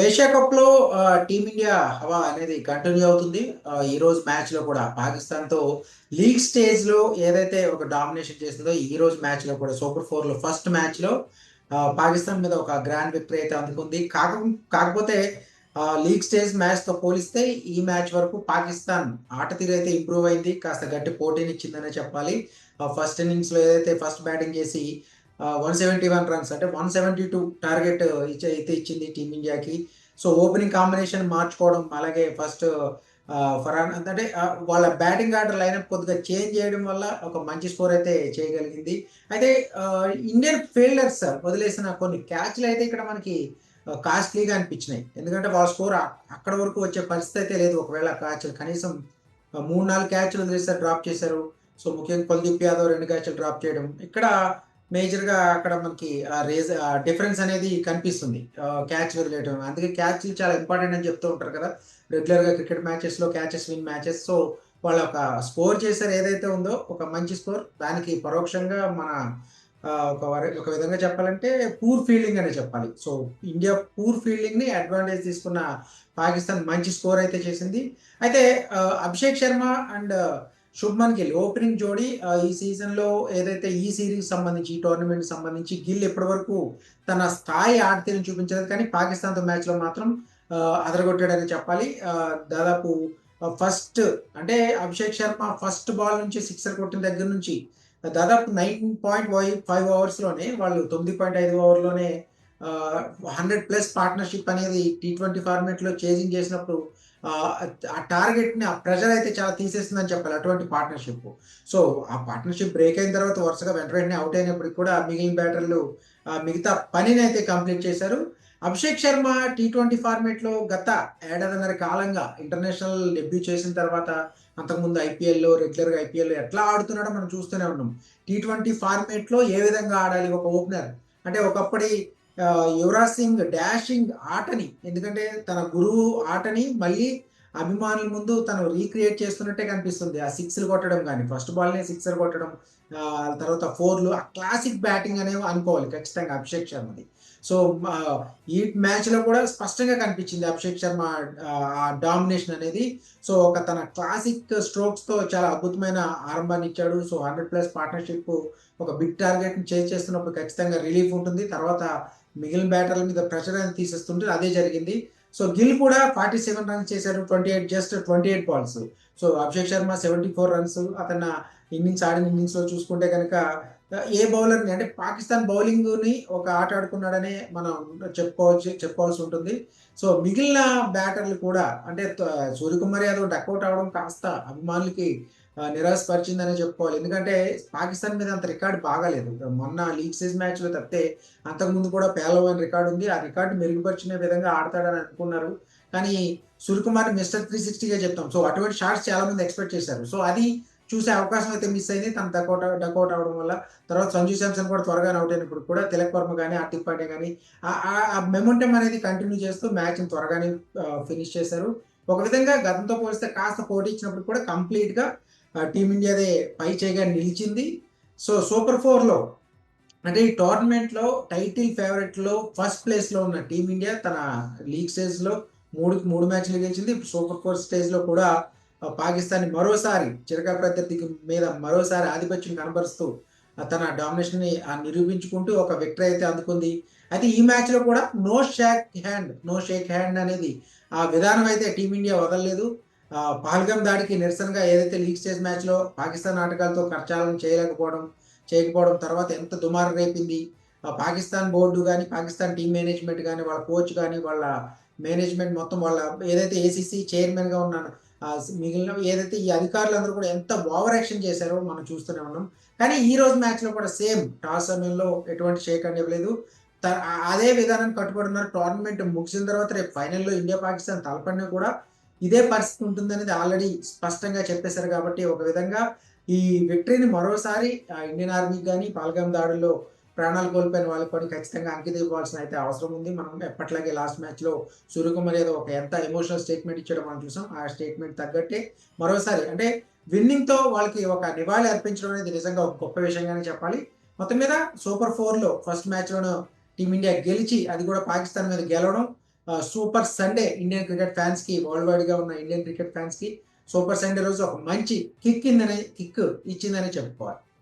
Asia కప్‌లో team India హవా అనేది కంటిన్యూ అవుతుంది. ఆహ్, ఈరోజు మ్యాచ్‌లో కూడా పాకిస్తాన్‌తో లీగ్ స్టేజ్‌లో ఏదైతే ఒక డామినేషన్ చేసిందో, ఈరోజు మ్యాచ్‌లో కూడా సూపర్ ఫోర్‌లో ఫస్ట్ మ్యాచ్‌లో పాకిస్తాన్ మీద ఒక గ్రాండ్ విక్టరీ అయితే అందుకుంది. కాక కాకపోతే లీగ్ స్టేజ్ మ్యాచ్‌తో పోలిస్తే ఈ మ్యాచ్ వరకు పాకిస్తాన్ ఆట తీరు అయితే ఇంప్రూవ్ అయింది. కాస్త గట్టి పోటీనిచ్చిందనే చెప్పాలి. ఫస్ట్ ఇన్నింగ్స్‌లో ఏదైతే ఫస్ట్ బ్యాటింగ్ చేసి వన్ సెవెంటీ వన్ రన్స్ అంటే 172 టార్గెట్ ఇచ్చే అయితే ఇచ్చింది టీమిండియాకి. సో, ఓపెనింగ్ కాంబినేషన్ మార్చుకోవడం అలాగే ఫస్ట్ ఫరాన్ అంటే వాళ్ళ బ్యాటింగ్ ఆర్డర్ లైనప్ కొద్దిగా చేంజ్ చేయడం వల్ల ఒక మంచి స్కోర్ అయితే చేయగలిగింది. అయితే ఇండియన్ ఫీల్డర్స్ వదిలేసిన కొన్ని క్యాచ్‌లు అయితే ఇక్కడ మనకి కాస్ట్‌లీగా అనిపించినాయి. ఎందుకంటే వాళ్ళ స్కోర్ అక్కడ వరకు వచ్చే పరిస్థితి అయితే లేదు. ఒకవేళ క్యాచ్ కనీసం మూడు నాలుగు క్యాచ్‌లు వదిలేసారు డ్రాప్ చేశారు. సో, ముఖ్యంగా కుల్దీప్ యాదవ్ రెండు క్యాచ్‌లు డ్రాప్ చేయడం. ఇక్కడ మేజర్‌గా అక్కడ మనకి ఆహ్, రేజ్ డిఫరెన్స్ అనేది కనిపిస్తుంది. క్యాచ్ రిలేటివ్ అందుకే క్యాచ్ చాలా ఇంపార్టెంట్ అని చెప్తూ ఉంటారు కదా! రెగ్యులర్‌గా క్రికెట్ మ్యాచెస్‌లో క్యాచెస్ విన్ మ్యాచెస్. సో, వాళ్ళ ఒక స్కోర్ చేశారు ఏదైతే ఉందో ఒక మంచి స్కోర్. దానికి పరోక్షంగా మన ఒక ఒక విధంగా చెప్పాలంటే పూర్ ఫీల్డింగ్ అనే చెప్పాలి. సో, ఇండియా పూర్ ఫీల్డింగ్‌ని అడ్వాంటేజ్ తీసుకున్న పాకిస్తాన్ మంచి స్కోర్ అయితే చేసింది. అయితే అభిషేక్ శర్మ అండ్ శుభ్మన్ గిల్ ఓపెనింగ్ జోడీ ఈ సీజన్‌లో ఏదైతే ఈ సిరీస్ సంబంధించి, ఈ టోర్నమెంట్‌కి సంబంధించి గిల్ ఇప్పటివరకు తన స్థాయి ఆటతీరుని చూపించలేదు. కానీ పాకిస్తాన్‌తో మ్యాచ్‌లో మాత్రం అదరగొట్టాడని చెప్పాలి. దాదాపు ఫస్ట్ అంటే అభిషేక్ శర్మ ఫస్ట్ బాల్ నుంచి సిక్సర్ కొట్టిన దగ్గర నుంచి దాదాపు నైన్ పాయింట్ ఫైవ్ అవర్స్లోనే వాళ్ళు 9.5 ఓవర్‌లోనే హండ్రెడ్ ప్లస్ పార్ట్నర్‌షిప్ అనేది టీ20 ఫార్మాట్‌లో చేజింగ్ చేసినప్పుడు ఆ టార్గెట్‌ని ఆ ప్రెషర్ అయితే చాలా తీసేస్తుందని చెప్పాలి. అటువంటి పార్ట్నర్‌షిప్. సో, ఆ పార్ట్నర్‌షిప్ బ్రేక్ అయిన తర్వాత వరుసగా వెంట వెంటనే అవుట్ అయినప్పటికి కూడా మిగిలిన బ్యాటర్లు మిగతా మిగతా పనినైతే కంప్లీట్ చేశారు. అభిషేక్ శర్మ టీ ట్వంటీ ఫార్మేట్లో గత ఏడాదిన్నర కాలంగా ఇంటర్నేషనల్ డెబ్యూ చేసిన తర్వాత అంతకుముందు ఐపీఎల్‌లో రెగ్యులర్‌గా ఐపీఎల్‌లో ఎట్లా ఆడుతున్నాడో మనం చూస్తూనే ఉన్నాం. టీ ట్వంటీ ఫార్మేట్లో ఏ విధంగా ఆడాలి ఒక ఓపెనర్ అంటే ఒకప్పటి యువరాజ్ సింగ్ డాషింగ్ ఆటని ఎందుకంటే తన గురువు ఆటని మళ్ళీ అభిమానుల ముందు తను రీక్రియేట్ చేస్తున్నట్టే కనిపిస్తుంది. ఆ సిక్స్‌లు కొట్టడం కానీ ఫస్ట్ బాల్‌నే సిక్సర్ కొట్టడం తర్వాత ఫోర్‌లు ఆ క్లాసిక్ బ్యాటింగ్ అనేవి అనుకోవాలి ఖచ్చితంగా అభిషేక్ శర్మది. సో, ఈ మ్యాచ్‌లో కూడా స్పష్టంగా కనిపించింది అభిషేక్ శర్మ ఆ డామినేషన్ అనేది. సో, ఒక తన క్లాసిక్ స్ట్రోక్స్‌తో చాలా అద్భుతమైన ఆరంభాన్ని ఇచ్చాడు. సో, 100 ప్లస్ పార్ట్నర్‌షిప్ ఒక బిగ్ టార్గెట్‌ని చేజ్ చేస్తున్నప్పుడు ఖచ్చితంగా రిలీఫ్ ఉంటుంది. తర్వాత మిగిలిన బ్యాటర్ల మీద ప్రెషర్ అనేది తీసేస్తుంటే అదే జరిగింది. సో, గిల్ కూడా 47 రన్స్ చేశారు. 28 just 28 balls. So, Abhishek Sharma 74 runs అతను ఇన్నింగ్స్ ఆడిన ఇన్నింగ్స్‌లో చూసుకుంటే కనుక ఏ బౌలర్‌ని అంటే పాకిస్తాన్ బౌలింగ్‌ని ఒక ఆట ఆడుకున్నాడనే మనం చెప్పుకోవచ్చు చెప్పుకోవాల్సి ఉంటుంది. సో, మిగిలిన బ్యాటర్లు కూడా అంటే సూర్యకుమార్ యాదవ్ డకౌట్ అవ్వడం కాస్త అభిమానులకి నిరాశపరిచిందనే చెప్పుకోవాలి. ఎందుకంటే పాకిస్తాన్ మీద అంత రికార్డ్ బాగాలేదు. మొన్న లీగ్ సీజ్ మ్యాచ్‌లో తప్పితే అంతకుముందు కూడా పేలవైన రికార్డ్ ఉంది. ఆ రికార్డు మెరుగుపరిచిన విధంగా ఆడతాడని అనుకున్నారు. కానీ సూర్యకుమార్‌ని మిస్టర్ 360గా చెప్తాం. సో, అటువంటి షార్ట్స్ చాలా మంది ఎక్స్‌పెక్ట్ చేశారు. సో, అది చూసే అవకాశం అయితే మిస్ అయింది. తను డకౌట్ డకౌట్ అవడం వల్ల. తర్వాత సంజు శాంసన్ కూడా త్వరగా అవుట్ అయినప్పుడు కూడా తిలక్ వర్మ కానీ హార్దిక్ పాండే కానీ ఆ మొమెంటమ్ అనేది కంటిన్యూ చేస్తూ మ్యాచ్‌ని త్వరగానే ఫినిష్ చేశారు. ఒక విధంగా గతంతో పోలిస్తే కాస్త పోటీ ఇచ్చినప్పుడు కూడా కంప్లీట్‌గా టీమిండియాదే పై చేయిగా నిలిచింది. సో, సూపర్ ఫోర్‌లో అంటే ఈ టోర్నమెంట్‌లో టైటిల్ ఫేవరెట్‌లో ఫస్ట్ ప్లేస్‌లో ఉన్న టీమిండియా తన లీగ్ స్టేజ్‌లో 3కి 3 మ్యాచ్‌లు గెలిచింది. ఇప్పుడు సూపర్ ఫోర్ స్టేజ్‌లో కూడా పాకిస్తాన్ మరోసారి చిరకా ప్రత్యర్థి మీద మరోసారి ఆధిపత్యం కనబరుస్తూ తన డామినేషన్‌ని నిరూపించుకుంటూ ఒక విక్టరీ అయితే అందుకుంది. అయితే ఈ మ్యాచ్‌లో కూడా no shake hand, no shake hand అనేది ఆ విధానం అయితే టీమిండియా వదలలేదు. ఆహ్, దాడికి నిరసనగా ఏదైతే లీగ్ స్టేజ్ మ్యాచ్‌లో పాకిస్తాన్ ఆటగాళ్ళతో ఖర్చాలను చేయలేకపోవడం చేయకపోవడం తర్వాత ఎంత దుమారం రేపింది. పాకిస్తాన్ బోర్డు కానీ పాకిస్తాన్ టీమ్ మేనేజ్‌మెంట్ కానీ వాళ్ళ కోచ్ కానీ వాళ్ళ మేనేజ్‌మెంట్ మొత్తం వాళ్ళ ఏదైతే ఏసీసీ చైర్మన్‌గా ఉన్న మిగిలిన ఏదైతే ఈ అధికారులు అందరూ కూడా ఎంత ఓవర్ యాక్షన్ చేశారో మనం చూస్తూనే ఉన్నాం. కానీ ఈ రోజు మ్యాచ్‌లో కూడా సేమ్ టాస్ సమయంలో ఎటువంటి షేక్ హ్యాండ్ ఇవ్వలేదు. అదే విధానం కట్టుబడి ఉన్నారు. టోర్నమెంట్ ముగిసిన తర్వాత రేపు ఫైనల్‌లో ఇండియా, పాకిస్తాన్ తలపడినా కూడా ఇదే పరిస్థితి ఉంటుందనేది ఆల్రెడీ స్పష్టంగా చెప్పేశారు కాబట్టి ఒక విధంగా ఈ విక్టరీని మరోసారి ఇండియన్ ఆర్మీకి కానీ పాల్గం దాడుల్లో ప్రాణాలు కోల్పోయిన వాళ్ళకి కూడా ఖచ్చితంగా అంకితం ఇవ్వాల్సిన అయితే అవసరం ఉంది. మనం ఎప్పట్లాగే లాస్ట్ మ్యాచ్‌లో సూర్యకుమార్ యాదవ్ ఒక ఎంత ఎమోషనల్ స్టేట్మెంట్ ఇచ్చాడో మనం చూసాం. ఆ స్టేట్మెంట్ తగ్గట్టే మరోసారి అంటే విన్నింగ్‌తో వాళ్ళకి ఒక నివాళి అర్పించడం అనేది నిజంగా ఒక గొప్ప విషయంగానే చెప్పాలి. మొత్తం మీద సూపర్ ఫోర్‌లో ఫస్ట్ మ్యాచ్లోనూ టీమిండియా గెలిచి అది కూడా పాకిస్తాన్ మీద గెలవడం సూపర్ సండే ఇండియన్ క్రికెట్ ఫ్యాన్స్‌కి వరల్డ్ వైడ్‌గా ఉన్న ఇండియన్ క్రికెట్ ఫ్యాన్స్‌కి సూపర్ సండే రోజు ఒక మంచి కిక్ ఇందనే కిక్ ఇచ్చిందనే చెప్పుకోవాలి.